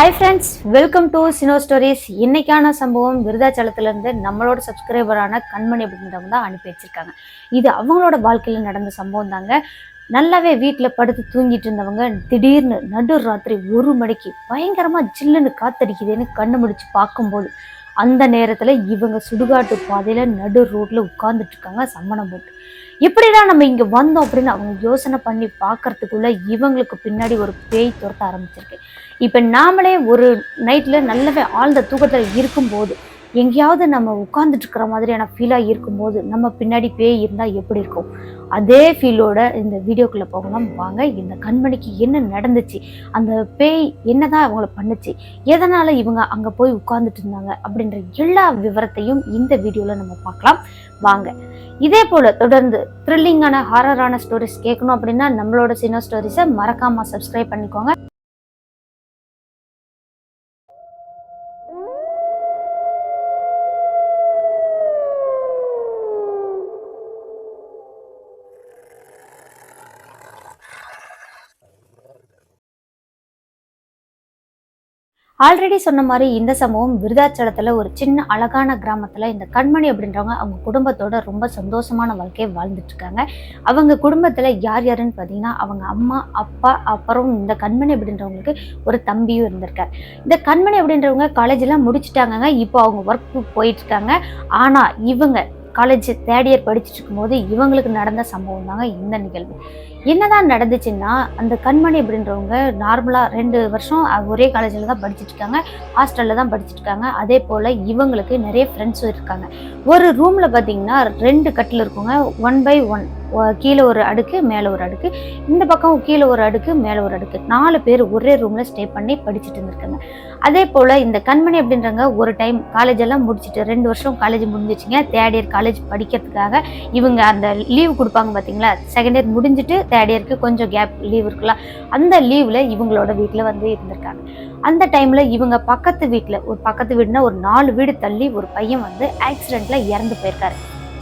Hi friends welcome to சினோ stories இன்னைக்கான சம்பவம் விருதாச்சலத்துலேருந்து நம்மளோட சப்ஸ்கிரைபரான கண்மணி அப்படின்றவங்க தான் அனுப்பி வச்சிருக்காங்க. இது அவங்களோட வாழ்க்கையில் நடந்த சம்பவம் தாங்க. நல்லாவே வீட்டில் படுத்து தூங்கிட்டு இருந்தவங்க திடீர்னு நடு ராத்திரி ஒரு மணிக்கு பயங்கரமாக ஜில்லுன்னு காத்தடிக்குதுன்னு கண்ணு முடிச்சு பார்க்கும்போது அந்த நேரத்தில் இவங்க சுடுகாட்டு பாதையில் நடு ரோட்டில் உட்கார்ந்துட்டு இருக்காங்க சம்மணம் போட்டு. எப்படிடா நம்ம இங்கே வந்தோம் அப்படின்னு அவங்க யோசனை பண்ணி பார்க்கறதுக்குள்ள இவங்களுக்கு பின்னாடி ஒரு பேய் துரத்த ஆரம்பிச்சிருக்கு. இப்போ நாமளே ஒரு நைட்டில் நல்லவே ஆழ்ந்த தூக்கத்தில் இருக்கும்போது எங்கேயாவது நம்ம உட்கார்ந்துட்டு இருக்கிற மாதிரியான ஃபீலாக இருக்கும்போது நம்ம பின்னாடி பேய் இருந்தால் எப்படி இருக்கும்? அதே ஃபீலோட இந்த வீடியோக்குள்ளே போகலாம். வாங்க இந்த கண்மணிக்கு என்ன நடந்துச்சு? அந்த பேய் என்னதான் அவங்கள பண்ணுச்சு? எதனால் இவங்க அங்கே போய் உட்காந்துட்டு இருந்தாங்க? அப்படின்ற எல்லா விவரத்தையும் இந்த வீடியோவில் நம்ம பார்க்கலாம். வாங்க. இதே போல் தொடர்ந்து த்ரில்லிங்கான ஹாரரான ஸ்டோரிஸ் கேட்கணும் அப்படின்னா நம்மளோட சினோ ஸ்டோரிஸை மறக்காமல் சப்ஸ்கிரைப் பண்ணிக்கோங்க. ஆல்ரெடி சொன்ன மாதிரி இந்த சம்பவம் விருதாச்சலத்தில் ஒரு சின்ன அழகான கிராமத்தில் இந்த கண்மணி அப்படின்றவங்க அவங்க குடும்பத்தோட ரொம்ப சந்தோஷமான வாழ்க்கையை வாழ்ந்துட்டுருக்காங்க அவங்க குடும்பத்தில் யார் யாருன்னு பார்த்தீங்கன்னா அவங்க அம்மா அப்பா அப்புறம் இந்த கண்மணி அப்படின்றவங்களுக்கு ஒரு தம்பியும் இருந்திருக்கார். இந்த கண்மணி அப்படின்றவங்க காலேஜெலாம் முடிச்சுட்டாங்கங்க. இப்போ அவங்க ஒர்க்கு போயிட்டுருக்காங்க ஆனால் இவங்க காலேஜ் தேர்ட் இயர் படிச்சுட்டு இருக்கும்போது இவங்களுக்கு நடந்த சம்பவம் தாங்க இந்த நிகழ்வு. என்னதான் நடந்துச்சுன்னா அந்த கண்மணி அப்படின்றவங்க நார்மலாக ரெண்டு வருஷம் ஒரே காலேஜில் தான் படிச்சுட்டு இருக்காங்க. ஹாஸ்டலில் தான் படிச்சுட்டு இருக்காங்க. அதே போல் இவங்களுக்கு நிறைய ஃப்ரெண்ட்ஸும் இருக்காங்க. ஒரு ரூமில் பார்த்தீங்கன்னா ரெண்டு கட்டில் இருக்குங்க. ஒன் பை ஒன் கீழே ஒரு அடுக்கு மேலே ஒரு அடுக்கு. இந்த பக்கம் கீழே ஒரு அடுக்கு மேலே ஒரு அடுக்கு. நாலு பேர் ஒரே ரூமில் ஸ்டே பண்ணி படிச்சுட்டு இருந்திருக்காங்க. அதே போல் இந்த கண்மணி அப்படின்றவங்க ஒரு டைம் காலேஜ் எல்லாம் முடிச்சுட்டு ரெண்டு வருஷம் காலேஜ் முடிஞ்சிச்சுங்க. தேர்ட் இயர் காலேஜ் படிக்கிறதுக்காக இவங்க அந்த லீவ் கொடுப்பாங்க பார்த்தீங்களா செகண்ட் இயர் முடிஞ்சுட்டு தேர்ட் இயருக்கு கொஞ்சம் கேப் லீவ் இருக்குல்ல அந்த லீவில் இவங்களோட வீட்டில் வந்து இருந்திருக்காங்க. அந்த டைமில் இவங்க பக்கத்து வீட்டில் ஒரு பக்கத்து வீடுனா ஒரு நாலு வீடு தள்ளி ஒரு பையன் வந்து ஆக்சிடெண்ட்டில் இறந்து போயிருக்காரு.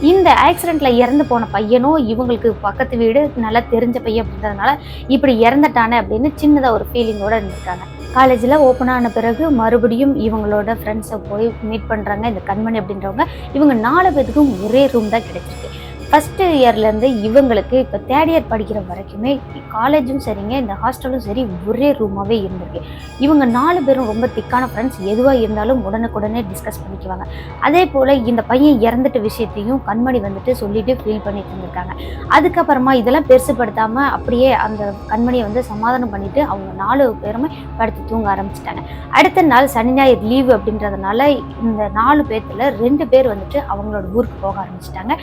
இந்த ஆக்சிடெண்ட்டில் இறந்து போன பையனும் இவங்களுக்கு பக்கத்து வீடு நல்லா தெரிஞ்ச பையன் அப்படின்றதுனால இப்படி இறந்துட்டானே அப்படின்னு சின்னதாக ஒரு ஃபீலிங்கோடு இருந்திருக்காங்க. காலேஜில் ஓப்பன் ஆன பிறகு மறுபடியும் இவங்களோட ஃப்ரெண்ட்ஸை போய் மீட் பண்ணுறாங்க இந்த கண்மணி அப்படின்றவங்க. இவங்க நாலு பேத்துக்கும் ஒரே ரூம் தான் கிடைச்சிருக்கு. ஃபஸ்ட்டு இயர்லேருந்து இவங்களுக்கு இப்போ தேர்ட் இயர் படிக்கிற வரைக்குமே காலேஜும் சரிங்க இந்த ஹாஸ்டலும் சரி ஒரே ரூமாகவே இருந்திருக்கு. இவங்க நாலு பேரும் ரொம்ப திக்கான ஃப்ரெண்ட்ஸ் எதுவாக இருந்தாலும் உடனுக்குடனே டிஸ்கஸ் பண்ணிக்குவாங்க. அதே போல் இந்த பையன் இறந்துட்ட விஷயத்தையும் கண்மணி வந்துட்டு சொல்லிட்டு ஃபீல் பண்ணிட்டு இருந்திருக்காங்க. அதுக்கப்புறமா இதெல்லாம் பெருசுப்படுத்தாமல் அப்படியே அந்த கண்மணியை வந்து சமாதானம் பண்ணிவிட்டு அவங்க நாலு பேருமே படுத்து தூங்க ஆரம்பிச்சிட்டாங்க. அடுத்த நாள் சனி ஞாயிறு லீவு அப்படின்றதுனால இந்த நாலு பேர்த்தில் ரெண்டு பேர் வந்துட்டு அவங்களோட ஊருக்கு போக ஆரம்பிச்சிட்டாங்க.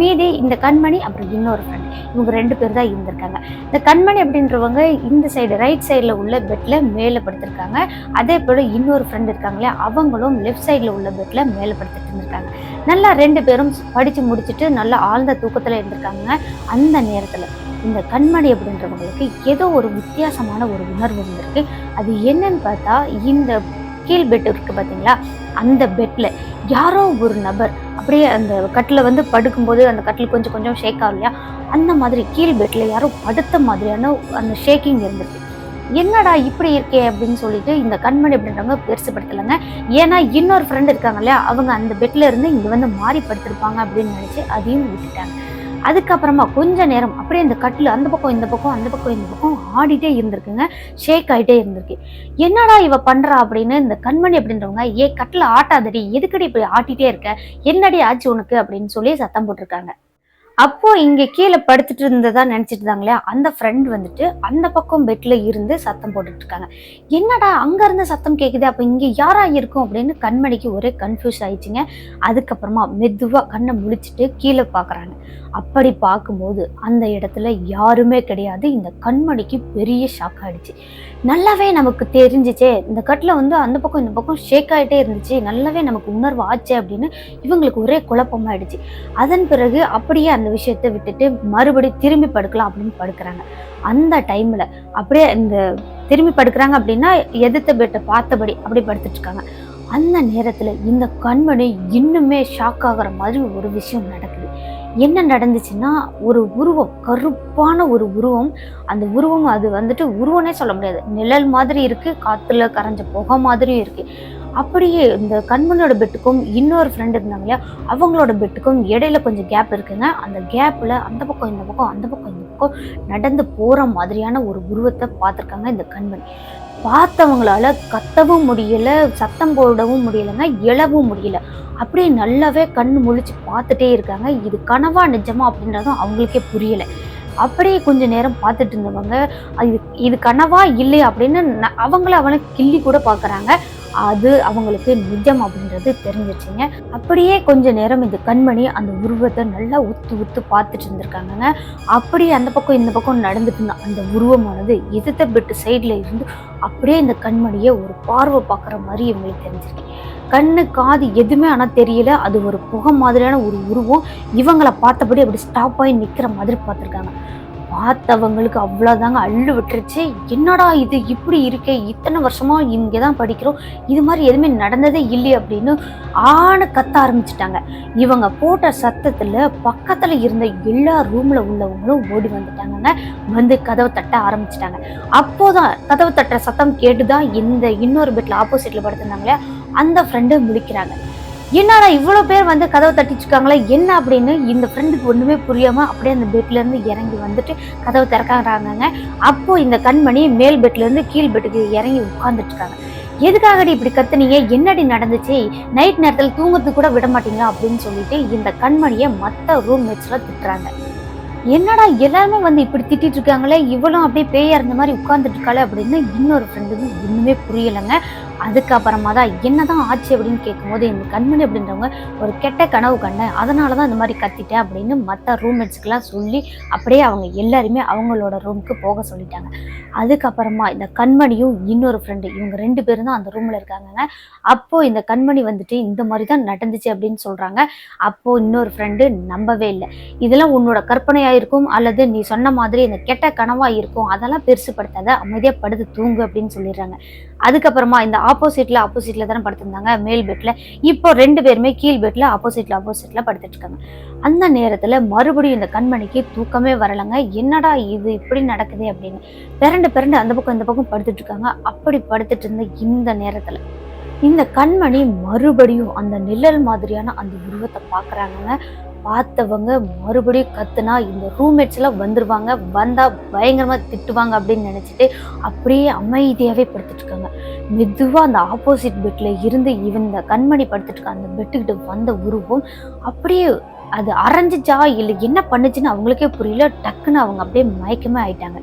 மீதி இந்த கண்மணி அப்புறம் இன்னொரு ஃப்ரெண்ட் இவங்க ரெண்டு பேர் தான் இருந்திருக்காங்க. இந்த கண்மணி அப்படின்றவங்க இந்த சைடு ரைட் சைடில் உள்ள பெட்டில் மேலே படுத்திருக்காங்க. அதே போல் இன்னொரு ஃப்ரெண்ட் இருக்காங்களே அவங்களும் லெஃப்ட் சைடில் உள்ள பெட்டில் மேலே படுத்துட்டு இருந்திருக்காங்க. நல்லா ரெண்டு பேரும் படித்து முடிச்சுட்டு நல்லா ஆழ்ந்த தூக்கத்தில் இருந்திருக்காங்க. அந்த நேரத்தில் இந்த கண்மணி அப்படின்றவங்களுக்கு ஏதோ ஒரு வித்தியாசமான ஒரு உணர்வு இருந்திருக்கு அது என்னன்னு பார்த்தா இந்த கீழ் பெட் இருக்குது பார்த்தீங்களா அந்த பெட்டில் யாரோ ஒரு நபர் அப்படியே அந்த கட்டில் வந்து படுக்கும்போது அந்த கட்டில் கொஞ்சம் கொஞ்சம் ஷேக் ஆகும் இல்லையா? அந்த மாதிரி கீழ் பெட்டில் யாரோ படுத்த மாதிரியான அந்த ஷேக்கிங் இருந்திருக்கு. என்னடா இப்படி இருக்கே அப்படின்னு சொல்லிட்டு இந்த கண்மணி அப்படின்றவங்க பெருசுப்படுத்தலைங்க ஏன்னா இன்னொரு ஃப்ரெண்டு இருக்காங்க இல்லையா? அவங்க அந்த பெட்டில் இருந்து இங்கே வந்து மாறி படுத்திருப்பாங்க அப்படின்னு நினச்சி அதையும் விட்டுட்டாங்க. அதுக்கப்புறமா கொஞ்ச நேரம் அப்படியே இந்த கட்டில் அந்த பக்கம் இந்த பக்கம் அந்த பக்கம் இந்த பக்கம் ஆடிட்டே இருந்திருக்குங்க. ஷேக் ஆகிட்டே இருந்திருக்கு. என்னடா இவ பண்றா அப்படின்னு இந்த கண்மணி அப்படின்றவங்க ஏ கட்டில் ஆட்டாதடி எதுக்கடி இப்படி ஆட்டிட்டே இருக்க? என்னடி ஆச்சு உனக்கு? அப்படின்னு சொல்லி சத்தம் போட்டிருக்காங்க. அப்போ இங்க கீழே படுத்துட்டு இருந்ததா நினைச்சிட்டு இருந்தாங்களே அந்த ஃப்ரெண்ட் வந்துட்டு அந்த பக்கம் பெட்ல இருந்து சத்தம் போட்டுட்டு இருக்காங்க என்னடா அங்க இருந்து சத்தம் கேக்குது? அப்ப இங்க யாரா இருக்கும்? அப்படின்னு கண்மணிக்கு ஒரே கன்ஃபியூஸ் ஆயிடுச்சுங்க. அதுக்கப்புறமா மெதுவா கண்ணை முழிச்சிட்டு கீழே பாக்குறாங்க. அப்படி பார்க்கும்போது அந்த இடத்துல யாருமே கிடையாது. இந்த கண்மணிக்கு பெரிய ஷாக் ஆயிடுச்சு. நல்லாவே நமக்கு தெரிஞ்சிச்சே. இந்த கட்டில் வந்து அந்த பக்கம் இந்த பக்கம் ஷேக் ஆகிட்டே இருந்துச்சு. நல்லாவே நமக்கு உணர்வு ஆச்சு அப்படின்னு இவங்களுக்கு ஒரே குழப்பமாயிடுச்சு. அதன் பிறகு அப்படியே அந்த விஷயத்தை விட்டுட்டு மறுபடி திரும்பி படுக்கலாம் அப்படின்னு படுக்கிறாங்க. அந்த டைமில் அப்படியே இந்த திரும்பி படுக்கிறாங்க அப்படின்னா எதிர்த்த பெட்டை பார்த்தபடி அப்படி படுத்துட்ருக்காங்க அந்த நேரத்தில் இந்த கண்மணி இன்னுமே ஷாக் ஆகுற மாதிரி ஒரு விஷயம் நடக்குது. என்ன நடந்துச்சுன்னா ஒரு உருவம் கருப்பான ஒரு உருவம். அந்த உருவம் அது வந்துட்டு உருவனே சொல்ல முடியாது. நிழல் மாதிரி இருக்கு காத்துல கரைஞ்ச புகை மாதிரியும் இருக்கு. அப்படியே இந்த கண்மணியோட பெட்டுக்கும் இன்னொரு ஃப்ரெண்டு இருந்தாங்க இல்லையா அவங்களோட பெட்டுக்கும் இடையில கொஞ்சம் கேப் இருக்குங்க. அந்த கேப்ல அந்த பக்கம் இந்த பக்கம் அந்த பக்கம் இந்த பக்கம் நடந்து போற மாதிரியான ஒரு உருவத்தை பார்த்துருக்காங்க இந்த கண்மணி. பார்த்தவங்களால கத்தவும் முடியல சத்தம் போடவும் முடியலைங்க எழவும் முடியல. அப்படியே நல்லாவே கண் முழிச்சு பார்த்துட்டே இருக்காங்க. இது கனவா நிஜமா அப்படின்றதும் அவங்களுக்கே புரியல. அப்படியே கொஞ்ச நேரம் பார்த்துட்டு இருந்தவங்க இது இது கனவா இல்லை அப்படின்னு அவங்கள அவனை கிள்ளி கூட பார்க்குறாங்க. அது அவங்களுக்கு நிஜம் அப்படின்றது தெரிஞ்சிச்சுங்க. அப்படியே கொஞ்ச நேரம் இந்த கண்மணி அந்த உருவத்தை நல்லா உத்து உத்து பார்த்துட்டு இருந்திருக்காங்கங்க. அப்படியே அந்த பக்கம் இந்த பக்கம் நடந்துட்டு இருந்த அந்த உருவமானது எதிர்த்த பெட்டு சைடில் இருந்து அப்படியே இந்த கண்மணியை ஒரு பார்வை பார்க்குற மாதிரி இவங்களுக்கு தெரிஞ்சிருக்கு. கண்ணு காது எதுவுமே ஆனால் தெரியல. அது ஒரு புகை மாதிரியான ஒரு உருவம். இவங்களை பார்த்தபடி அப்படி ஸ்டாப் ஆகி நிற்கிற மாதிரி பார்த்துருக்காங்க. பார்த்தவங்களுக்கு அவ்வளோதாங்க அள்ளு விட்டுருச்சு. என்னடா இது? இப்படி இருக்கே. இத்தனை வருஷமா இங்கே தான் படிக்கிறோம். இது மாதிரி எதுவுமே நடந்ததே இல்லையே அப்படின்னு ஆணு கத்த ஆரம்பிச்சிட்டாங்க. இவங்க போட்ட சத்தத்தில் பக்கத்தில் இருந்த எல்லா ரூமில் உள்ளவங்களும் ஓடி வந்துட்டாங்கங்க. வந்து கதவை தட்ட ஆரம்பிச்சிட்டாங்க. அப்போதான் கதவை தட்டுற சத்தம் கேட்டு தான் இந்த இன்னொரு பெட்டில் ஆப்போசிட்டில் படுத்திருந்தாங்களே அந்த ஃப்ரெண்டு முடிக்கிறாங்க என்னடா இவ்வளோ பேர் வந்து கதவை தட்டிச்சுக்காங்களா என்ன அப்படின்னு இந்த ஃப்ரெண்டுக்கு ஒன்றுமே புரியாமல் அப்படியே அந்த பெட்லேருந்து இறங்கி வந்துட்டு கதவை திறக்காறாங்கங்க. அப்போது இந்த கண்மணி மேல் பெட்லேருந்து கீழ் பெட்டுக்கு இறங்கி உட்காந்துட்ருக்காங்க எதுக்காகடி இப்படி கத்துனீங்க? என்னடி நடந்துச்சு? நைட் நேரத்தில் தூங்குறதுக்கு கூட விட மாட்டீங்களா? அப்படின்னு சொல்லிட்டு இந்த கண்மணியை மற்ற ரூம் மேட்ஸில் திட்டுறாங்க. என்னடா எல்லாருமே வந்து இப்படி திட்டிட்டு இருக்காங்களே இவளும் அப்படியே பேயா இருந்த மாதிரி உட்காந்துட்டு இருக்காளே அப்படின்னு இன்னொரு ஃப்ரெண்டுக்கு இன்னுமே புரியலைங்க. அதுக்கப்புறமா தான் என்னதான் ஆச்சு அப்படின்னு கேட்கும்போது இந்த கண்மணி அப்படின்றவங்க ஒரு கெட்ட கனவு கண்டேன் அதனால தான் இந்த மாதிரி கத்திட்டேன் அப்படின்னு மற்ற ரூம்மேட்ஸ்க்கெலாம் சொல்லி அப்படியே அவங்க எல்லாருமே அவங்களோட ரூமுக்கு போக சொல்லிட்டாங்க. அதுக்கப்புறமா இந்த கண்மணியும் இன்னொரு ஃப்ரெண்டு இவங்க ரெண்டு பேரும் தான் அந்த ரூமில் இருக்காங்க அப்போது இந்த கண்மணி வந்துட்டு இந்த மாதிரி தான் நடந்துச்சு அப்படின்னு சொல்கிறாங்க அப்போது இன்னொரு ஃப்ரெண்டு நம்பவே இல்லை. இதெல்லாம் உன்னோட கற்பனையாக இருக்கும் அல்லது நீ சொன்ன மாதிரி இந்த கெட்ட கனவாக இருக்கும். அதெல்லாம் பெருசுப்படுத்தாத அமைதியாக படுத்து தூங்கு அப்படின்னு சொல்லிடுறாங்க. அதுக்கப்புறமா இந்த ஆப்போசிட்ல ஆப்போசிட்ல தானே படுத்திருந்தாங்க. மேல் பெட்ல. இப்போ ரெண்டு பேருமே கீழ் பெட்ல ஆப்போசிட்ல ஆப்போசிட்ல படுத்துட்டு இருக்காங்க அந்த நேரத்துல மறுபடியும் இந்த கண்மணிக்கு தூக்கமே வரலங்க. என்னடா இது? இப்படி நடக்குது அப்படின்னு. பிறண்டு பிறண்டு அந்த பக்கம் இந்த பக்கம் படுத்துட்டு இருக்காங்க அப்படி படுத்துட்டு இருந்த இந்த நேரத்துல இந்த கண்மணி மறுபடியும் அந்த நிழல் மாதிரியான அந்த உருவத்தை பார்க்குறாங்கங்க பார்த்தவங்க மறுபடியும் கத்துனா இந்த ரூம்மேட்ஸ் எல்லாம் வந்துருவாங்க. வந்தா பயங்கரமா திட்டுவாங்க அப்படின்னு நினைச்சிட்டு அப்படியே அமைதியாவே படுத்துட்டு இருக்காங்க. மெதுவா அந்த ஆப்போசிட் பெட்ல இருந்து இவன் இந்த கண்மணி படுத்துட்டு இருக்க அந்த பெட்டுக்கிட்ட வந்த உருவம் அப்படியே அது அரைஞ்சிச்சா இல்லை என்ன பண்ணுச்சுன்னு அவங்களுக்கே புரியல. டக்குன்னு அவங்க அப்படியே மயக்கமே ஆயிட்டாங்க.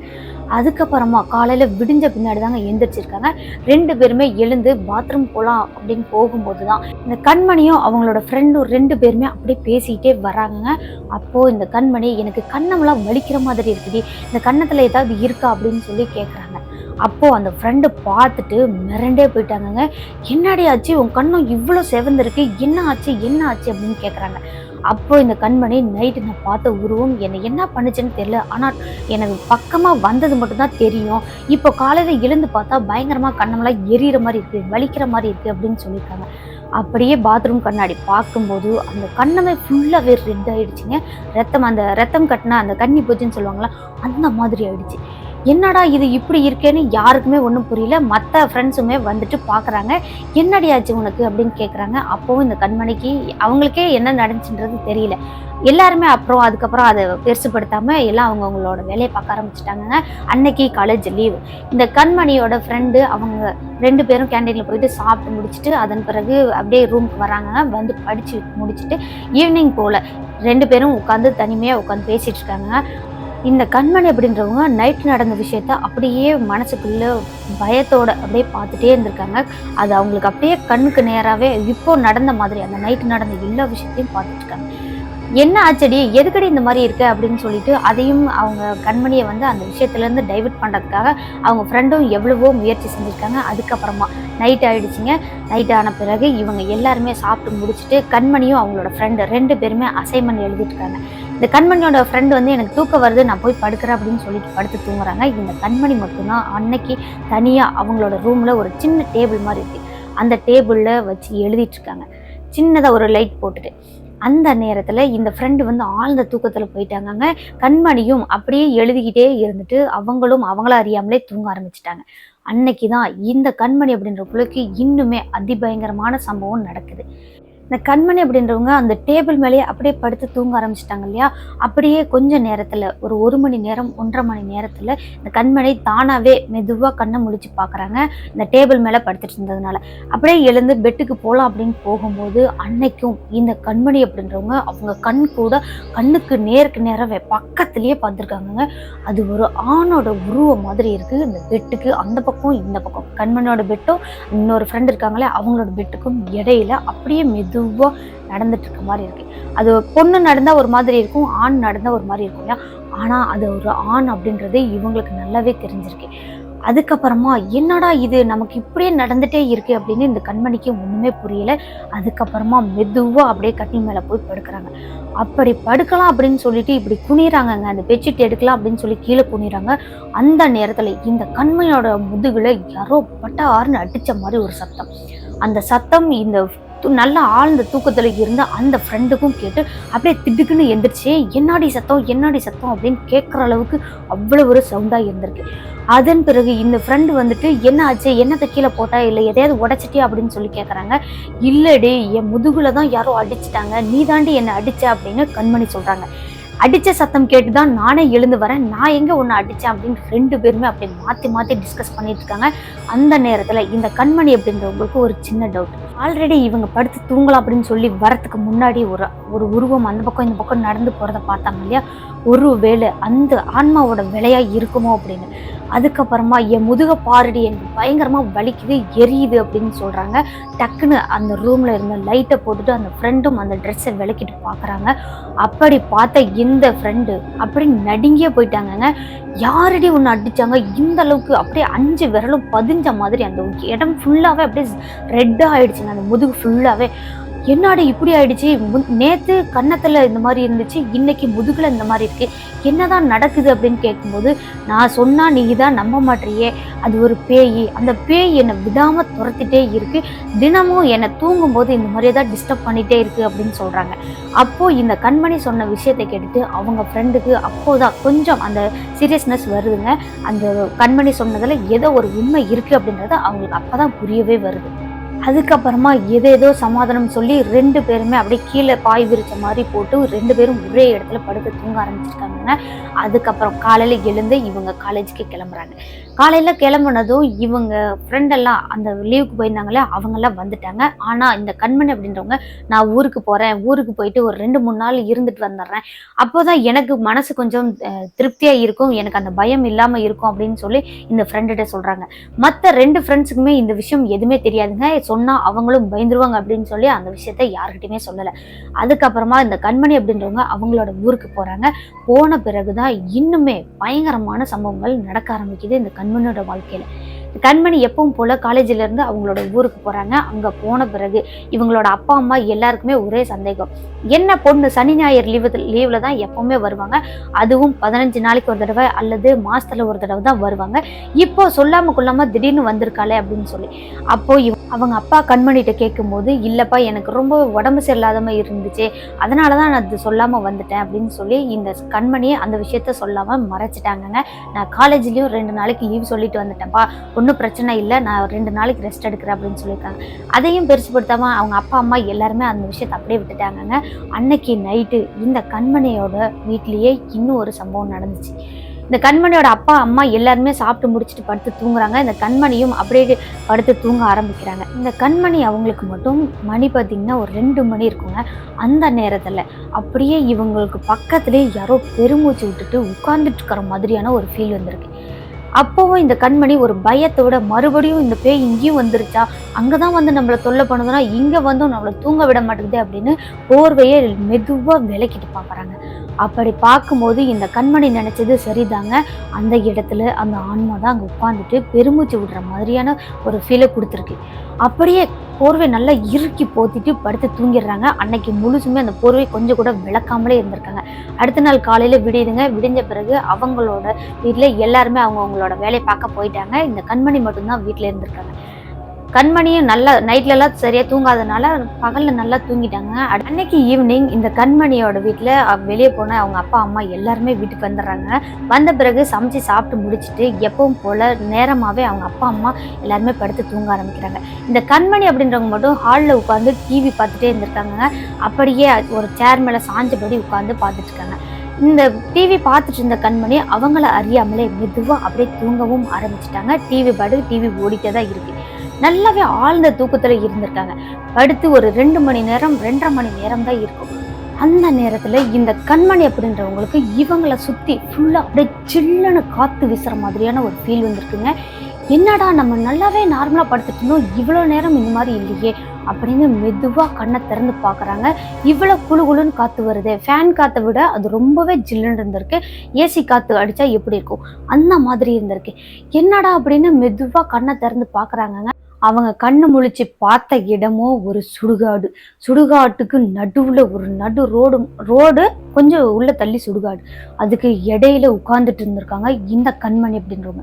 அதுக்கப்புறமா காலையில் விடிஞ்ச பின்னாடி தாங்க எந்திரிச்சிருக்காங்க. ரெண்டு பேருமே எழுந்து பாத்ரூம் போகலாம் அப்படின்னு போகும்போது தான் இந்த கண்மணியும் அவங்களோட ஃப்ரெண்டும் ரெண்டு பேருமே அப்படியே பேசிக்கிட்டே வராங்கங்க. அப்போது இந்த கண்மணி எனக்கு கண்ணமெல்லாம் வலிக்கிற மாதிரி இருக்குது இந்த கண்ணத்தில் ஏதாவது இருக்கா? அப்படின்னு சொல்லி கேட்குறாங்க அப்போது அந்த ஃப்ரெண்டு பார்த்துட்டு மிரண்டே போயிட்டாங்கங்க. என்னடி ஆச்சு? உன் கண்ணும் இவ்வளோ செவந்திருக்கு. என்ன ஆச்சு? என்ன ஆச்சு? அப்படின்னு கேட்குறாங்க அப்போ இந்த கண்மணி நைட்டு நான் பார்த்த உருவம் என்னை என்ன பண்ணுச்சுன்னு தெரியல. ஆனால் எனக்கு பக்கமாக வந்தது மட்டும்தான் தெரியும். இப்போ காலையில் எழுந்து பார்த்தா பயங்கரமாக கண்ணமெல்லாம் எரியிற மாதிரி இருக்குது வலிக்கிற மாதிரி இருக்குது அப்படின்னு சொல்லியிருக்காங்க. அப்படியே பாத்ரூம் கண்ணாடி பார்க்கும்போது அந்த கண்ணமே ஃபுல்லாகவே ரெட் ஆகிடுச்சிங்க ரத்தம் அந்த ரத்தம் கட்டினா அந்த கன்னி போச்சுன்னு சொல்லுவாங்களா அந்த மாதிரி ஆயிடுச்சு. என்னடா இது இப்படி இருக்கேன்னு யாருக்குமே ஒன்றும் புரியல. மற்ற ஃப்ரெண்ட்ஸுமே வந்துட்டு பார்க்குறாங்க என்னடி ஆச்சு உனக்கு அப்படின்னு கேட்குறாங்க அப்போவும் இந்த கண்மணிக்கு அவங்களுக்கே என்ன நடந்துச்சுன்றது தெரியல. எல்லாருமே அப்புறம் அதுக்கப்புறம் அதை பெருசுப்படுத்தாமல் எல்லாம் அவங்கவுங்களோட வேலையை பார்க்க ஆரம்பிச்சிட்டாங்க அன்னைக்கு காலேஜ் லீவு இந்த கண்மணியோட ஃப்ரெண்டு அவங்க ரெண்டு பேரும் கேண்டீனில் போயிட்டு சாப்பிட்டு முடிச்சுட்டு அதன் பிறகு அப்படியே ரூமுக்கு வராங்க வந்து படித்து முடிச்சுட்டு ஈவினிங் போல் ரெண்டு பேரும் உட்காந்து தனிமையாக உட்காந்து பேசிகிட்டு இருக்காங்க இந்த கண்மணி அப்படின்றவங்க நைட் நடந்த விஷயத்த அப்படியே மனசுக்குள்ள பயத்தோட அப்படியே பார்த்துட்டே இருந்திருக்காங்க. அது அவங்களுக்கு அப்படியே கண்ணுக்கு நேராகவே இப்போ நடந்த மாதிரி அந்த நைட் நடந்த எல்லா விஷயத்தையும் பார்த்துட்ருக்காங்க என்ன ஆச்சடி? எதுக்கடி இந்த மாதிரி இருக்கு? அப்படின்னு சொல்லிட்டு அதையும் அவங்க கண்மணியை வந்து அந்த விஷயத்துலேருந்து டைவர்ட் பண்ணுறதுக்காக அவங்க ஃப்ரெண்டும் எவ்வளவோ முயற்சி செஞ்சுருக்காங்க. அதுக்கப்புறமா நைட் ஆகிடுச்சிங்க நைட் ஆன பிறகு இவங்க எல்லாருமே சாப்பிட்டு முடிச்சுட்டு கண்மணியும் அவங்களோட ஃப்ரெண்டு ரெண்டு பேருமே அசைன்மெண்ட் எழுதிட்டுருக்காங்க இந்த கண்மணியோட ஃப்ரெண்டு வந்து எனக்கு தூக்கம் வருது நான் போய் படுக்கிறேன் அப்படின்னு சொல்லிட்டு படுத்து தூங்குறாங்க. இந்த கண்மணி மட்டும்தான் அன்னைக்கு தனியாக அவங்களோட ரூமில் ஒரு சின்ன டேபிள் மாதிரி இருக்குது அந்த டேபிளில் வச்சு எழுதிட்டுருக்காங்க சின்னதாக ஒரு லைட் போட்டுட்டு. அந்த நேரத்தில் இந்த ஃப்ரெண்டு வந்து ஆழ்ந்த தூக்கத்தில் போயிட்டாங்க கண்மணியும் அப்படியே எழுதிக்கிட்டே இருந்துட்டு அவங்களும் அவங்கள அறியாமலே தூங்க ஆரம்பிச்சிட்டாங்க. அன்னைக்கு தான் இந்த கண்மணி அப்படின்ற பிள்ளைக்கு இன்னுமே அதிபயங்கரமான சம்பவம் நடக்குது. இந்த கண்மணி அப்படின்றவங்க அந்த டேபிள் மேலேயே அப்படியே படுத்து தூங்க ஆரம்பிச்சிட்டாங்க இல்லையா? அப்படியே கொஞ்ச நேரத்தில் ஒரு ஒரு மணி நேரம் ஒன்றரை மணி நேரத்தில் இந்த கண்மணி தானாகவே மெதுவாக கண்ணை முழிச்சு பார்க்குறாங்க இந்த டேபிள் மேலே படுத்துட்டு இருந்ததுனால. அப்படியே எழுந்து பெட்டுக்கு போகலாம் அப்படின்னு போகும்போது அன்னைக்கும் இந்த கண்மணி அப்படின்றவங்க அவங்க கண் கூட கண்ணுக்கு நேருக்கு நேரம் பக்கத்துலேயே பார்த்துருக்காங்கங்க அது ஒரு ஆணோட உருவம் மாதிரி இருக்குது இந்த பெட்டுக்கு அந்த பக்கம் இந்த பக்கம். கண்மணியோட பெட்டும் இன்னொரு ஃப்ரெண்ட் இருக்காங்களே அவங்களோட பெட்டுக்கும் இடையில அப்படியே மெது மெதுவாக நடந்துட்டுருக்க மாதிரி இருக்குது அது பொண்ணு நடந்தால் ஒரு மாதிரி இருக்கும் ஆண் நடந்தா ஒரு மாதிரி இருக்கும் இல்லையா? ஆனால் அது ஒரு ஆண் அப்படின்றது இவங்களுக்கு நல்லாவே தெரிஞ்சிருக்கு. அதுக்கப்புறமா என்னடா இது? நமக்கு இப்படியே நடந்துட்டே இருக்குது அப்படின்னு இந்த கண்மணிக்கு ஒன்றுமே புரியல. அதுக்கப்புறமா மெதுவாக அப்படியே கட்டி மேலே போய் படுக்கிறாங்க. அப்படி படுக்கலாம் அப்படின்னு சொல்லிட்டு இப்படி குனிறாங்கங்க அந்த பெட்ஷீட் எடுக்கலாம் அப்படின்னு சொல்லி கீழே குனிறாங்க அந்த நேரத்தில் இந்த கண்மையோட முதுகில் யாரோ பட்ட ஆறுன்னு அடிச்ச மாதிரி ஒரு சத்தம். அந்த சத்தம் இந்த நல்லா ஆழ்ந்த தூக்கத்தில் இருந்த அந்த ஃப்ரெண்டுக்கும் கேட்டு அப்படியே திடுக்குன்னு எந்திரிச்சு என்னாடி சத்தம்? என்னாடி சத்தம்? அப்படின்னு கேட்குற அளவுக்கு அவ்வளோ ஒரு சவுண்டாக இருந்திருக்கு. அதன் பிறகு இந்த ஃப்ரெண்டு வந்துட்டு என்ன ஆச்சு? என்னத்தை கீழே போட்டா? இல்லை எதையாவது உடைச்சிட்டியா? அப்படின்னு சொல்லி கேட்குறாங்க இல்லடி என் முதுகுல தான் யாரோ அடிச்சிட்டாங்க. நீ தாண்டி என்னை அடிச்ச? அப்படின்னு கண்மணி சொல்கிறாங்க அடித்த சத்தம் கேட்டு தான் நானே எழுந்து வரேன். நான் எங்கே ஒன்று அடித்தேன் அப்படின்னு ரெண்டு பேருமே அப்படி மாற்றி மாற்றி டிஸ்கஸ் பண்ணிட்டு இருக்காங்க. அந்த நேரத்தில் இந்த கண்மணி அப்படின்றவங்களுக்கு ஒரு சின்ன டவுட் ஆல்ரெடி இவங்க படுத்து தூங்கலாம் அப்படின்னு சொல்லி வரத்துக்கு முன்னாடி ஒரு ஒரு உருவம் அந்த பக்கம் இந்த பக்கம் நடந்து போகிறத பார்த்தாங்க இல்லையா? ஒரு வேலை அந்த ஆன்மாவோட விலையாக இருக்குமோ அப்படின்னு. அதுக்கப்புறமா என் முதுக பாருடி எனக்கு பயங்கரமாக வலிக்குது எரியுது அப்படின்னு சொல்கிறாங்க டக்குன்னு அந்த ரூமில் இருந்த லைட்டை போட்டுட்டு அந்த ஃப்ரெண்டும் அந்த ட்ரெஸ்ஸை விளக்கிட்டு பார்க்குறாங்க அப்படி பார்த்த இந்த ஃப்ரெண்டு அப்படி நடுங்கியே போயிட்டாங்கங்க. யாரடி ஒன்று அடிச்சாங்க? இந்த அளவுக்கு அப்படியே அஞ்சு விரலும் பதிஞ்ச மாதிரி அந்த இடம் ஃபுல்லாகவே அப்படியே ரெட்டாக ஆயிடுச்சுங்க. அந்த முதுகு ஃபுல்லாகவே என்னடி இப்படி ஆயிடுச்சு? முன்- கன்னத்தில் இந்த மாதிரி இருந்துச்சு இன்னைக்கு முதுகில் இந்த மாதிரி இருக்கு. என்னதான் நடக்குது அப்படின்னு கேட்கும்போது நான் சொன்னால் நீ தான் நம்ப மாட்டியே அது ஒரு பேய். அந்த பேய் என்னை விடாமல் துரத்திட்டே இருக்கு. தினமும் என்னை தூங்கும்போது இந்த மாதிரி தான் டிஸ்டர்ப் பண்ணிகிட்டே இருக்கு அப்படின்னு சொல்கிறாங்க அப்போது இந்த கண்மணி சொன்ன விஷயத்தை கேட்டுட்டு அவங்க ஃப்ரெண்டுக்கு அப்போதான் கொஞ்சம் அந்த சீரியஸ்னஸ் வருதுங்க. அந்த கண்மணி சொன்னதில் ஏதோ ஒரு உண்மை இருக்குது அப்படின்றது அவங்களுக்கு அப்போ தான் புரியவே வருது. அதுக்கப்புறமா எதேதோ சமாதானம் சொல்லி ரெண்டு பேருமே அப்படியே கீழே பாய் விரிச்ச மாதிரி போட்டு ரெண்டு பேரும் ஒரே இடத்துல படுத்து தூங்க ஆரம்பிச்சிருக்காங்க அதுக்கப்புறம் காலையில் எழுந்து இவங்க காலேஜுக்கு கிளம்புறாங்க. காலையில் கிளம்புனதும் இவங்க ஃப்ரெண்டெல்லாம் அந்த லீவுக்கு போயிருந்தாங்களே அவங்கெல்லாம் வந்துட்டாங்க. ஆனால் இந்த கண்மணி அப்படின்றவங்க நான் ஊருக்கு போகிறேன் ஊருக்கு போயிட்டு ஒரு ரெண்டு மூணு நாள் இருந்துட்டு வந்துடுறேன். அப்போ தான் எனக்கு மனசு கொஞ்சம் திருப்தியாக இருக்கும். எனக்கு அந்த பயம் இல்லாமல் இருக்கும் அப்படின்னு சொல்லி இந்த ஃப்ரெண்டுகிட்ட சொல்கிறாங்க மற்ற ரெண்டு ஃப்ரெண்ட்ஸுக்குமே இந்த விஷயம் எதுவுமே தெரியாதுங்க. சொன்னால் அவங்களும் பயந்துருவாங்க அப்படின்னு சொல்லி அந்த விஷயத்த யாருக்கிட்டையுமே சொல்லலை. அதுக்கப்புறமா இந்த கண்மணி அப்படின்றவங்க அவங்களோட ஊருக்கு போகிறாங்க போன பிறகுதான் இன்னுமே பயங்கரமான சம்பவங்கள் நடக்க ஆரம்பிக்குது. இந்த கண் கண்மணியோட வாழ்க்கையில். கண்மணி எப்பவும் போல காலேஜிலேருந்து அவங்களோட ஊருக்கு போறாங்க. அங்கே போன பிறகு இவங்களோட அப்பா அம்மா எல்லாருக்குமே ஒரே சந்தேகம். என்ன பொண்ணு சனி ஞாயிறு லீவு லீவில் தான் எப்பவுமே வருவாங்க? அதுவும் பதினஞ்சு நாளைக்கு ஒரு தடவை அல்லது மாசத்துல ஒரு தடவை தான் வருவாங்க. இப்போ சொல்லாமல் கொள்ளாம திடீர்னு வந்திருக்காளே அப்படின்னு சொல்லி. அப்போ இவ- அவங்க அப்பா கண்மணிகிட்ட கேட்கும்போது இல்லைப்பா எனக்கு ரொம்ப உடம்பு சரியில்லாதம இருந்துச்சு அதனால தான் நான் அது சொல்லாமல் வந்துட்டேன் அப்படின்னு சொல்லி இந்த கண்மணியை அந்த விஷயத்த சொல்லாமல் மறைச்சிட்டாங்கங்க. நான் காலேஜ்லேயும் ரெண்டு நாளைக்கு லீவ் சொல்லிட்டு வந்துட்டேன்ப்பா ஒன்றும் பிரச்சனை இல்லை நான் ரெண்டு நாளைக்கு ரெஸ்ட் எடுக்கிறேன் அப்படின்னு சொல்லியிருக்காங்க. அதையும் பெருசுப்படுத்தாமல் அவங்க அப்பா அம்மா எல்லாருமே அந்த விஷயத்தை அப்படியே விட்டுட்டாங்கங்க. அன்னைக்கு நைட்டு இந்த கண்மணியோட வீட்லேயே இன்னும் ஒரு சம்பவம் நடந்துச்சு. இந்த கண்மணியோட அப்பா அம்மா எல்லாருமே சாப்பிட்டு முடிச்சுட்டு படுத்து தூங்குறாங்க. இந்த கண்மணியும் அப்படியே படுத்து தூங்க ஆரம்பிக்கிறாங்க. இந்த கண்மணி அவங்களுக்கு மட்டும் மணி பார்த்தீங்கன்னா ஒரு ரெண்டு மணி இருக்குங்க. அந்த நேரத்தில் அப்படியே இவங்களுக்கு பக்கத்துலேயே யாரோ பெருமூச்சு விட்டுட்டு உட்கார்ந்துட்டு இருக்கிற மாதிரியான ஒரு ஃபீல் வந்திருக்கு. அப்போவும் இந்த கண்மணி ஒரு பயத்தோட மறுபடியும் இந்த பேய் இங்கேயும் வந்துருச்சா? அங்கே தான் வந்து நம்மளை தொல்லை பண்ணுதுன்னா இங்கே வந்தும் நம்மளை தூங்க விட மாட்டேங்குது அப்படின்னு போர்வையை மெதுவாக விலக்கிட்டு பார்க்குறாங்க அப்படி பார்க்கும்போது இந்த கண்மணி நினச்சது சரிதாங்க. அந்த இடத்துல அந்த ஆன்மா தான் அங்கே உட்காந்துட்டு பெருமூச்சு விடுற மாதிரியான ஒரு ஃபீலை கொடுத்துருக்கு. அப்படியே போர்வை நல்லா இறுக்கி போத்திட்டு படுத்து தூங்கிடுறாங்க. அன்னைக்கு முழுசுமே அந்த போர்வை கொஞ்சம் கூட விளக்காமலே இருந்திருக்காங்க. அடுத்த நாள் காலையில் விடியுதுங்க. விடிஞ்ச பிறகு அவங்களோட வீட்டில் எல்லாருமே அவங்க அவங்களோட வேலையை பார்க்க போயிட்டாங்க. இந்த கண்மணி மட்டும்தான் வீட்டில் இருந்திருக்காங்க. கண்மணியும் நல்லா நைட்லலாம் சரியாக தூங்காதனால பகலில் நல்லா தூங்கிட்டாங்க. அன்னைக்கு ஈவினிங் இந்த கண்மணியோட வீட்டில் வெளியே போன அவங்க அப்பா அம்மா எல்லாருமே வீட்டுக்கு வந்துடுறாங்க. வந்த பிறகு சமைச்சு சாப்பிட்டு முடிச்சிட்டு எப்பவும் போல் நேரமாகவே அவங்க அப்பா அம்மா எல்லாருமே படுத்து தூங்க ஆரம்பிக்கிறாங்க. இந்த கண்மணி அப்படின்றவங்க மட்டும் ஹாலில் உட்காந்து டிவி பார்த்துட்டே இருந்திருக்காங்க. அப்படியே ஒரு சேர் மேலே சாஞ்சபடி உட்காந்து பார்த்துட்டு இருக்காங்க. இந்த டிவி பார்த்துட்டு இருந்த கண்மணி அவங்கள அறியாமலே மெதுவாக அப்படியே தூங்கவும் ஆரம்பிச்சிட்டாங்க. டிவி பாடு டிவி ஓடிட்டே தான் இருக்குது நல்லாவே ஆழ்ந்த தூக்கத்தில் இருந்திருக்காங்க. படுத்து ஒரு ரெண்டு மணி நேரம் ரெண்டரை மணி நேரம் தான் இருக்கும். அந்த நேரத்தில் இந்த கண்மணி அப்படின்றவங்களுக்கு இவங்களை சுற்றி ஃபுல்லாக அப்படியே சில்லுன்னு காற்று வீசுகிற மாதிரியான ஒரு ஃபீல் வந்திருக்குங்க. என்னடா நம்ம நல்லாவே நார்மலாக படுத்துட்டு இருந்தோம் இவ்வளோ நேரம் இந்த மாதிரி இல்லையே அப்படின்னு மெதுவாக கண்ணை திறந்து பார்க்குறாங்க இவ்வளோ குளு குளுன்னு காற்று வருது. ஃபேன் காற்றை விட அது ரொம்பவே ஜில்லுன்னு இருந்திருக்கு. ஏசி காற்று அடித்தா எப்படி இருக்கும்? அந்த மாதிரி இருந்திருக்கு. என்னடா அப்படின்னு மெதுவாக கண்ணை திறந்து பார்க்குறாங்கங்க அவங்க கண்ணு முழிச்சு பார்த்த இடமோ ஒரு சுடுகாடு. சுடுகாட்டுக்கு நடுவில் ஒரு நடு ரோடு ரோடு கொஞ்சம் உள்ள தள்ளி சுடுகாடு. அதுக்கு இடையில உட்கார்ந்துட்டு இருந்திருக்காங்க. இந்த கண்மணி அப்படின்றவங்க.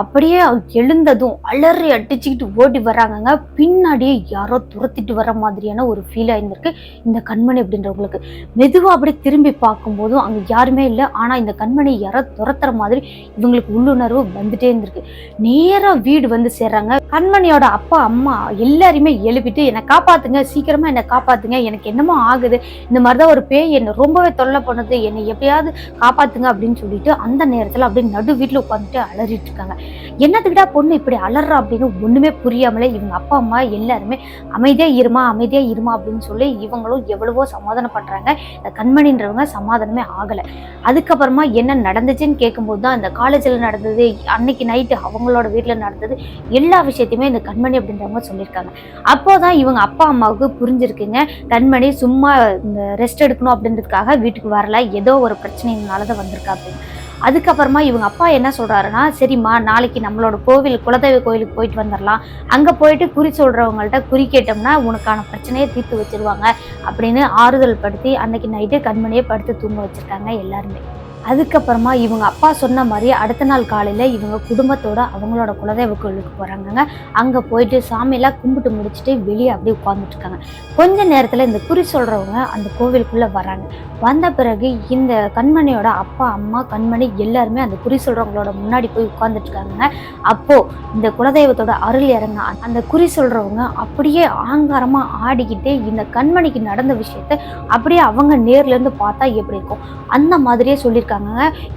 அப்படியே எழுந்ததும் அலறி அடிச்சுக்கிட்டு ஓடி வர்றாங்கங்க. பின்னாடியே யாரோ துரத்திட்டு வர மாதிரியான ஒரு ஃபீல் ஆயிருந்திருக்கு இந்த கண்மணி அப்படின்றவங்களுக்கு. மெதுவாக அப்படியே திரும்பி பார்க்கும்போதும் அங்கே யாருமே இல்லை. ஆனால் இந்த கண்மணி யாரோ துரத்துற மாதிரி இவங்களுக்கு உள்ளுணர்வு வந்துட்டே இருந்திருக்கு. நேராக வீடு வந்து சேர்றாங்க. கண்மணியோட அப்பா அம்மா எல்லாருமே எழுப்பிட்டு என்னை காப்பாத்துங்க சீக்கிரமா என்னை காப்பாத்துங்க. எனக்கு என்னமோ ஆகுது. இந்த மாதிரி தான் ஒரு பேய் என்னை ரொம்பவே தொல்லை பண்ணுது. என்னை எப்படியாவது காப்பாத்துங்க அப்படின்னு சொல்லிட்டு அந்த நேரத்தில் அப்படியே நடு வீட்டில் உட்காந்துட்டு அலறிட்டு இருக்காங்க. என்னத்துக்கிட்டா பொண்ணு இப்படி அலறா அப்படின்னு ஒண்ணுமே புரியாமலே இவங்க அப்பா அம்மா எல்லாருமே அமைதியா இருமா அமைதியா இருமா அப்படின்னு சொல்லி இவங்களும் எவ்வளவோ சமாதானம் பண்றாங்க. இந்த கண்மணின்றவங்க சமாதானமே ஆகலை. அதுக்கப்புறமா என்ன நடந்துச்சுன்னு கேட்கும்போது தான் இந்த காலேஜில் நடந்தது அன்னைக்கு நைட்டு அவங்களோட வீட்டில் நடந்தது எல்லா விஷயத்தையுமே இந்த கண்மணி அப்படின்றவங்க சொல்லியிருக்காங்க. அப்போதான் இவங்க அப்பா அம்மாவுக்கு புரிஞ்சிருக்குங்க. கண்மணி சும்மா இந்த ரெஸ்ட் எடுக்கணும் அப்படின்றதுக்காக வீட்டுக்கு வரல. ஏதோ ஒரு பிரச்சனையினால தான் வந்திருக்கா அப்படின்னு. அதுக்கப்புறமா இவங்க அப்பா என்ன சொல்கிறாருன்னா சரிம்மா நாளைக்கு நம்மளோட கோவில் குலதெய்வ கோயிலுக்கு போயிட்டு வந்துடலாம் அங்கே போயிட்டு குறி சொல்கிறவங்கள்ட்ட குறி கேட்டோம்னா உனக்கான பிரச்சனையை தீர்த்து வச்சிருவாங்க. அப்படின்னு ஆறுதல் படுத்தி அன்னைக்கு நைட்டு கண்மணியை படுத்து தூங்க வச்சுருக்காங்க எல்லாருமே. அதுக்கப்புறமா இவங்க அப்பா சொன்ன மாதிரி அடுத்த நாள் காலையில் இவங்க குடும்பத்தோட அவங்களோட குலதெய்வ கோயிலுக்கு போகிறாங்கங்க அங்கே போயிட்டு சாமியெல்லாம் கும்பிட்டு முடிச்சுட்டு வெளியே அப்படியே உட்காந்துட்ருக்காங்க கொஞ்ச நேரத்தில் இந்த குறி சொல்கிறவங்க அந்த கோவிலுக்குள்ளே வராங்க. வந்த பிறகு இந்த கண்மணியோட அப்பா அம்மா கண்மணி எல்லாருமே அந்த குறி சொல்கிறவங்களோட முன்னாடி போய் உட்காந்துட்ருக்காங்க அப்போது இந்த குலதெய்வத்தோட அருள் இறங்க அந்த குறி சொல்கிறவங்க அப்படியே ஆங்காரமாக ஆடிக்கிட்டு இந்த கண்மணிக்கு நடந்த விஷயத்த அப்படியே அவங்க நேர்லேருந்து பார்த்தா எப்படி இருக்கும்? அந்த மாதிரியே சொல்லியிருக்காங்க.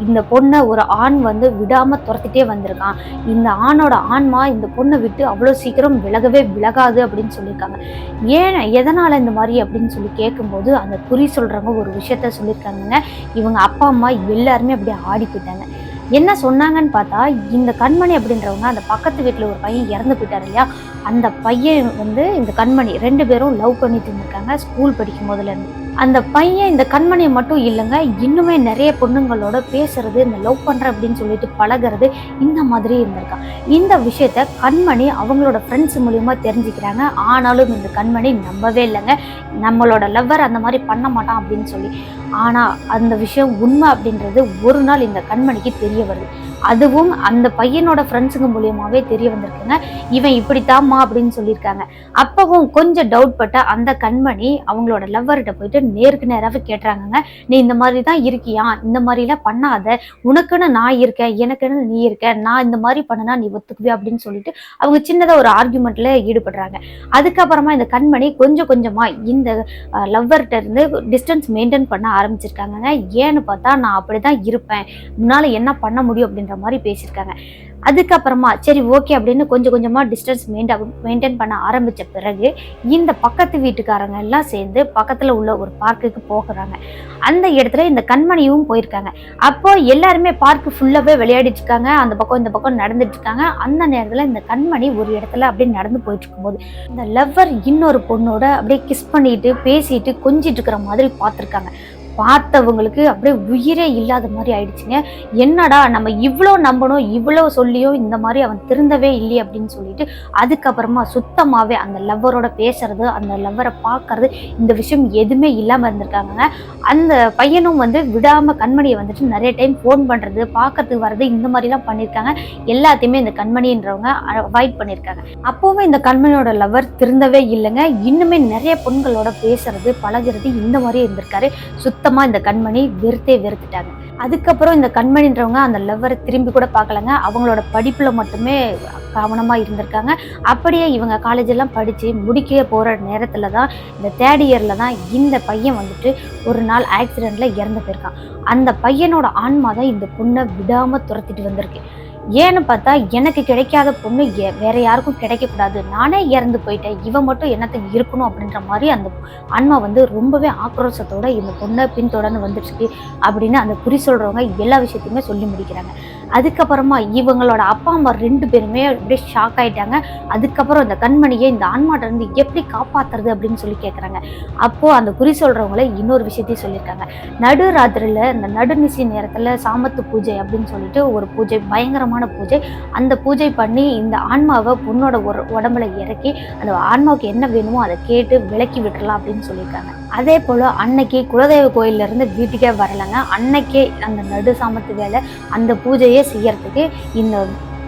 இந்த பொண்ணை ஒரு ஆண் வந்து விடாமல் துரத்திட்டே வந்திருக்கான். இந்த ஆணோட ஆன்மா இந்த பொண்ணை விட்டு அவ்வளோ சீக்கிரம் விலகவே விலகாது அப்படின்னு சொல்லியிருக்காங்க. ஏன் எதனால் இந்த மாதிரி அப்படின்னு சொல்லி கேட்கும்போது அந்த குறி சொல்கிறவங்க ஒரு விஷயத்த சொல்லியிருக்காங்க இவங்க அப்பா அம்மா எல்லாருமே அப்படியே ஆடி போயிட்டாங்க என்ன சொன்னாங்கன்னு பார்த்தா இந்த கண்மணி அப்படின்றவங்க அந்த பக்கத்து வீட்டில் ஒரு பையன் இறந்து போயிட்டார் இல்லையா? அந்த பையன் வந்து இந்த கண்மணி ரெண்டு பேரும் லவ் பண்ணிட்டு இருந்திருக்காங்க ஸ்கூல் படிக்கும் போதுலேருந்து அந்த பையன் இந்த கண்மணியை மட்டும் இல்லைங்க இன்னுமே நிறைய பொண்ணுங்களோட பேசுறது இந்த லவ் பண்ணுற அப்படின்னு சொல்லிட்டு பழகுறது இந்த மாதிரி இருந்திருக்கான். இந்த விஷயத்த கண்மணி அவங்களோட ஃப்ரெண்ட்ஸ் மூலியமா தெரிஞ்சுக்கிறாங்க. ஆனாலும் இந்த கண்மணி நம்பவே இல்லைங்க. நம்மளோட லவ்வர் அந்த மாதிரி பண்ண மாட்டான் அப்படின்னு சொல்லி. ஆனால் அந்த விஷயம் உண்மை அப்படின்றது ஒரு நாள் இந்த கண்மணிக்கு தெரிய வருது. அதுவும் அந்த பையனோட ஃப்ரெண்ட்ஸுங்க மூலியமாகவே தெரிய வந்திருக்குங்க. இவன் இப்படித்தாம்மா அப்படின்னு சொல்லியிருக்காங்க. அப்பவும் கொஞ்சம் டவுட் பட்ட அந்த கண்மணி அவங்களோட லவ்வர்கிட்ட போயிட்டு நேருக்கு நேராகவே கேட்டுறாங்கங்க நீ இந்த மாதிரி தான் இருக்கியா? இந்த மாதிரிலாம் பண்ணாத. உனக்குன்னு நான் இருக்கேன். எனக்குன்னு நீ இருக்க நான் இந்த மாதிரி பண்ணனா நீ ஒத்துக்குவே அப்படின்னு சொல்லிட்டு அவங்க சின்னதாக ஒரு ஆர்குமெண்ட்ல ஈடுபடுறாங்க. அதுக்கப்புறமா இந்த கண்மணி கொஞ்சம் கொஞ்சமா இந்த லவ்வர்கிட்ட இருந்து டிஸ்டன்ஸ் மெயின்டைன் பண்ண ஆரம்பிச்சிருக்காங்க ஏன்னு பார்த்தா நான் அப்படிதான் இருப்பேன். உன்னால என்ன பண்ண முடியும்? அப்படின்னு அப்படின்ற மாதிரி பேசியிருக்காங்க. அதுக்கப்புறமா சரி ஓகே அப்படின்னு கொஞ்சம் கொஞ்சமாக டிஸ்டன்ஸ் மெயின்டா மெயின்டைன் பண்ண ஆரம்பித்த பிறகு இந்த பக்கத்து வீட்டுக்காரங்க எல்லாம் சேர்ந்து பக்கத்தில் உள்ள ஒரு பார்க்குக்கு போகிறாங்க. அந்த இடத்துல இந்த கண்மணியும் போயிருக்காங்க. அப்போ எல்லாருமே பார்க்கு ஃபுல்லாகவே விளையாடிட்டு இருக்காங்க. அந்த பக்கம் இந்த பக்கம் நடந்துட்டு இருக்காங்க. அந்த நேரத்தில் இந்த கண்மணி ஒரு இடத்துல அப்படியே நடந்து போயிட்டு இருக்கும்போது இந்த லவ்வர் இன்னொரு பொண்ணோட அப்படியே கிஸ் பண்ணிட்டு பேசிட்டு கொஞ்சிட்டு இருக்கிற மாதிரி பார்த்துருக்காங்க. பார்த்தவங்களுக்கு அப்படியே உயிரே இல்லாத மாதிரி ஆயிடுச்சுங்க. என்னடா நம்ம இவ்வளோ நம்பணும் இவ்வளோ சொல்லியும் இந்த மாதிரி அவன் திருந்தவே இல்லையே அப்படின்னு சொல்லிட்டு அதுக்கப்புறமா சுத்தமாகவே அந்த லவ்வரோட பேசுறது அந்த லவ்வரை பார்க்கறது இந்த விஷயம் எதுவுமே இல்லாமல் இருந்திருக்காங்க அந்த பையனும் வந்து விடாமல் கண்மணியை வந்துட்டு நிறைய டைம் ஃபோன் பண்ணுறது பார்க்கறதுக்கு வர்றது இந்த மாதிரிலாம் பண்ணியிருக்காங்க. எல்லாத்தையுமே இந்த கண்மணின்றவங்க அவாய்ட் பண்ணியிருக்காங்க. அப்போவும் இந்த கண்மணியோட லவ்வர் திருந்தவே இல்லைங்க. இன்னுமே நிறைய பொண்களோட பேசுறது பழகுறது இந்த மாதிரி இருந்திருக்காரு. சுத்தமாக இந்த கண்மணி வெறுத்தே வெறுத்துட்டாங்க. அதுக்கப்புறம் இந்த கண்மணின்றவங்க அந்த லவ்வரை திரும்பி கூட பார்க்கலங்க. அவங்களோட படிப்பில் மட்டுமே கவனமாக இருந்திருக்காங்க. அப்படியே இவங்க காலேஜ் எல்லாம் முடிக்க போகிற நேரத்தில் தான் இந்த தேர்ட் இயர்ல தான் இந்த பையன் வந்துட்டு ஒரு நாள் ஆக்சிடெண்ட்டில் இறந்து போயிருக்கான். அந்த பையனோட ஆன்மா தான் இந்த பொண்ணை விடாமல் துரத்திட்டு வந்திருக்கு. ஏன்னு பார்த்தா எனக்கு கிடைக்காத பொண்ணு வேற யாருக்கும் கிடைக்கக்கூடாது. நானே இறந்து போயிட்டேன். இவன் மட்டும் என்னத்துக்கு இருக்கணும் அப்படின்ற மாதிரி அந்த ஆன்மா வந்து ரொம்பவே ஆக்ரோஷத்தோட இந்த பொண்ணை பின்தொடர்ந்து வந்துடுச்சு அப்படின்னு அந்த குறி சொல்றவங்க எல்லா விஷயத்தையுமே சொல்லி முடிக்கிறாங்க. அதுக்கப்புறமா இவங்களோட அப்பா அம்மா ரெண்டு பேருமே அப்படியே ஷாக் ஆயிட்டாங்க. அதுக்கப்புறம் இந்த கண்மணியை இந்த ஆன்மாட்ட இருந்து எப்படி காப்பாத்துறது அப்படின்னு சொல்லி கேட்குறாங்க அப்போ அந்த குறி சொல்றவங்கள இன்னொரு விஷயத்தையும் சொல்லியிருக்காங்க. நடுராத்திரியில் இந்த நடுநிசி நேரத்தில் சாமத்து பூஜை அப்படின்னு சொல்லிட்டு ஒரு பூஜை பயங்கரமான பூஜை. அந்த பூஜை பண்ணி இந்த ஆன்மாவை பொண்ணோட ஒரு உடம்புல இறக்கி அந்த ஆன்மாவுக்கு என்ன வேணுமோ அதை கேட்டு விலக்கி விட்டுறலாம் அப்படின்னு சொல்லியிருக்காங்க. அதே போல் அன்னைக்கு குலதெய்வ கோயிலேருந்து இருந்து வீட்டுக்கே வரலைங்க. அன்னைக்கே அந்த நடு சாமத்து வேலை அந்த பூஜையே செய்யறதுக்கு இந்த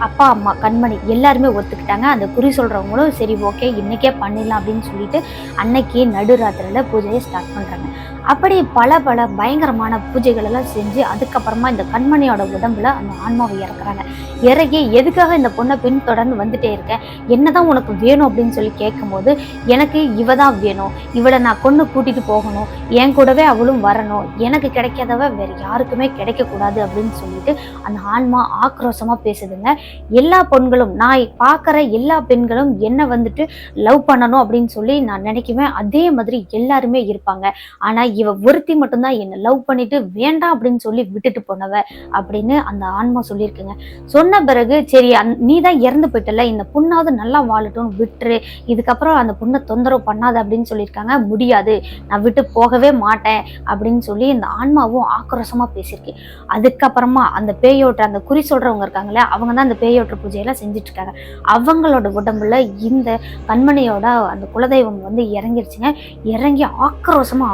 அப்பா அம்மா கண்மணி எல்லாருமே ஒத்துக்கிட்டாங்க. அந்த குறி சொல்கிறவங்களும் சரி ஓகே இன்றைக்கே பண்ணிடலாம் அப்படின்னு சொல்லிட்டு அன்னைக்கு நடுராத்திரியில் பூஜையை ஸ்டார்ட் பண்ணுறாங்க அப்படி பல பல பயங்கரமான பூஜைகள் எல்லாம் செஞ்சு அதுக்கப்புறமா இந்த கண்மணியோட உடம்புல அந்த ஆன்மாவை இறக்குறாங்க. இறங்கி எதுக்காக இந்த பொண்ணை பின்தொடர்ந்து வந்துட்டே இருக்கேன்? என்னதான் உனக்கு வேணும் அப்படின்னு சொல்லி கேட்கும்போது எனக்கு இவ தான் வேணும். இவளை நான் கொண்டு கூட்டிட்டு போகணும். என் கூடவே அவளும் வரணும். எனக்கு கிடைக்காதவ வேற யாருக்குமே கிடைக்கக்கூடாது அப்படின்னு சொல்லிட்டு அந்த ஆன்மா ஆக்ரோஷமா பேசுதுங்க. எல்லா பெண்களும் நான் பார்க்குற எல்லா பெண்களும் என்ன வந்துட்டு லவ் பண்ணணும் அப்படின்னு சொல்லி நான் நினைக்குவேன் அதே மாதிரி எல்லாருமே இருப்பாங்க. ஆனா இவ ஒருத்தி மட்டும்தான் என்னை லவ் பண்ணிட்டு வேண்டாம் அப்படின்னு சொல்லி விட்டுட்டு போனவ அப்படின்னு அந்த ஆன்மா சொல்லியிருக்குங்க. சொன்ன பிறகு சரி அந் நீ தான் இறந்து போயிட்டல இந்த பொண்ணாவது நல்லா வாழட்டும் விட்டுரு இதுக்கப்புறம் அந்த பொண்ணை தொந்தரவு பண்ணாது அப்படின்னு சொல்லியிருக்காங்க. முடியாது நான் விட்டு போகவே மாட்டேன் அப்படின்னு சொல்லி இந்த ஆன்மாவும் ஆக்ரோஷமா பேசியிருக்கு. அதுக்கப்புறமா அந்த பேயோட்ட அந்த குறி சொல்றவங்க இருக்காங்களே அவங்க தான் அந்த பேயோட்டர் பூஜையெல்லாம் செஞ்சுட்டு இருக்காங்க அவங்களோட உடம்புல இந்த கண்மணியோட அந்த குலதெய்வம் வந்து இறங்கிருச்சுங்க. இறங்கி ஆக்ரோஷமா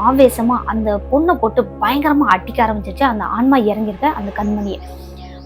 பயங்கரமாக அந்த பொண்ணை போட்டு பயங்கரமாக அடிக்க ஆரம்பிச்சிருச்சு. அந்த ஆன்மா இறங்கியிருக்க அந்த கண்மணியை.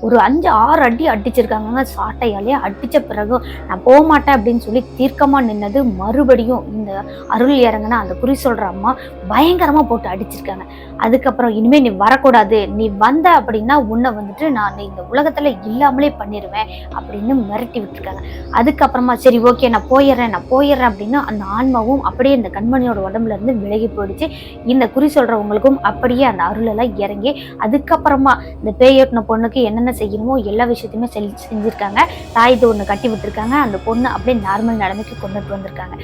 ஒரு அஞ்சு ஆறு அடி அடிச்சிருக்காங்க சாட்டையாலே. அடித்த பிறகு நான் போக மாட்டேன் அப்படின்னு சொல்லி தீர்க்கமாக நின்னது மறுபடியும் இந்த அருள் இறங்கின அந்த குறி சொல்கிற அம்மா பயங்கரமாக போட்டு அடிச்சிருக்காங்க. அதுக்கப்புறம் இனிமேல் நீ வரக்கூடாது. நீ வந்த அப்படின்னா உன்னை வந்துட்டு நான் இந்த உலகத்தில் இல்லாமலே பண்ணிடுவேன் அப்படின்னு மிரட்டி விட்டுருக்காங்க. அதுக்கப்புறமா சரி ஓகே நான் போயிடுறேன் நான் போயிடுறேன் அப்படின்னு அந்த ஆன்மாவும் அப்படியே இந்த கண்மணியோட உடம்புல இருந்து விலகி போயிடுச்சு. இந்த குறி சொல்கிறவங்களுக்கும் அப்படியே அந்த அருளெல்லாம் இறங்கி அதுக்கப்புறமா இந்த பேயோட்டின பொண்ணுக்கு என்னென்ன செய்யணுமோ எல்லா விஷயத்தையுமே செல் செஞ்சிருக்காங்க. தாயத்தை ஒன்று கட்டி விட்டுருக்காங்க. அந்த பொண்ணு அப்படியே நார்மல் நிலைமைக்கு கொண்டுட்டு வந்திருக்காங்க.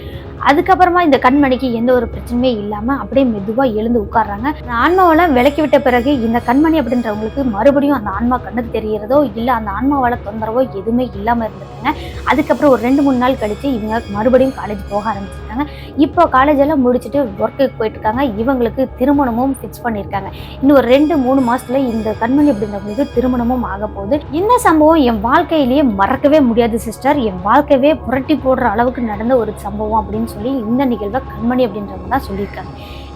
அதுக்கப்புறமா இந்த கண்மணிக்கு எந்த ஒரு பிரச்சனையுமே இல்லாம அப்படியே மெதுவாக எழுந்து உட்கார்றாங்க. அந்த ஆன்மாவெல்லாம் விலக்கி விட்ட பிறகு இந்த கண்மணி அப்படின்றவங்களுக்கு மறுபடியும் அந்த ஆன்மா கண்ணுக்கு தெரியறதோ இல்லை அந்த ஆன்மாவால தொந்தரவோ எதுவுமே இல்லாமல் இருந்திருக்காங்க. அதுக்கப்புறம் ஒரு ரெண்டு மூணு நாள் கழிச்சு இவங்க மறுபடியும் காலேஜ் போக இருக்காங்க இப்போ காலேஜ் எல்லாம் முடிச்சுட்டு ஒர்க்குக்கு போயிட்டுருக்காங்க. இவங்களுக்கு திருமணமும் ஃபிக்ஸ் பண்ணியிருக்காங்க. இன்னும் ஒரு ரெண்டு மூணு மாசத்துல இந்த கண்மணி அப்படின்றவங்களுக்கு திருமணமும் ஆக போகுது. இந்த சம்பவம் என் வாழ்க்கையிலேயே மறக்கவே முடியாது சிஸ்டர் என் வாழ்க்கையவே புரட்டி போடுற அளவுக்கு நடந்த ஒரு சம்பவம் அப்படின்னு சொல்லி இந்த நிகழ்வை கண்மணி அப்படின்றவங்க தான் சொல்லியிருக்காங்க.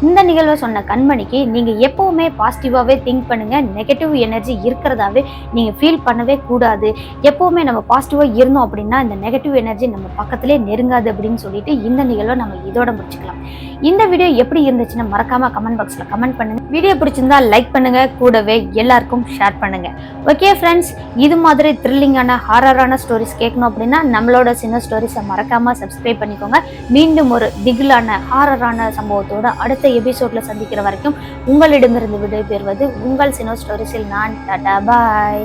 இந்த நிகழ்வை சொன்ன கண்மணிக்கு நீங்கள் எப்போவுமே பாசிட்டிவாகவே திங்க் பண்ணுங்கள் நெகட்டிவ் எனர்ஜி இருக்கிறதாவே நீங்கள் ஃபீல் பண்ணவே கூடாது. எப்போவுமே நம்ம பாசிட்டிவாக இருந்தோம் அப்படின்னா இந்த நெகட்டிவ் எனர்ஜி நம்ம பக்கத்திலே நெருங்காது அப்படின்னு சொல்லிட்டு இந்த நிகழ்வை நம்ம இதோட முடிச்சுக்கலாம். இந்த வீடியோ எப்படி இருந்துச்சுன்னா மறக்காமல் கமெண்ட் பாக்ஸில் கமெண்ட் பண்ணுங்க. வீடியோ பிடிச்சிருந்தா லைக் பண்ணுங்க. கூடவே எல்லாருக்கும் ஷேர் பண்ணுங்கள் ஓகே ஃப்ரெண்ட்ஸ் இது மாதிரி த்ரில்லிங்கான ஹாரரான ஸ்டோரிஸ் கேட்கணும் அப்படின்னா நம்மளோட சின்ன ஸ்டோரிஸை மறக்காமல் சப்ஸ்கிரைப் பண்ணிக்கோங்க. மீண்டும் ஒரு திகிலான ஹாரரான சம்பவத்தோட அடுத்த அடுத்த எபிசோட்ல சந்திக்கிற வரைக்கும் உங்களிடமிருந்து விடைபெறுவது உங்கள் சினோ ஸ்டோரிஸில் நான் டாடா பாய்.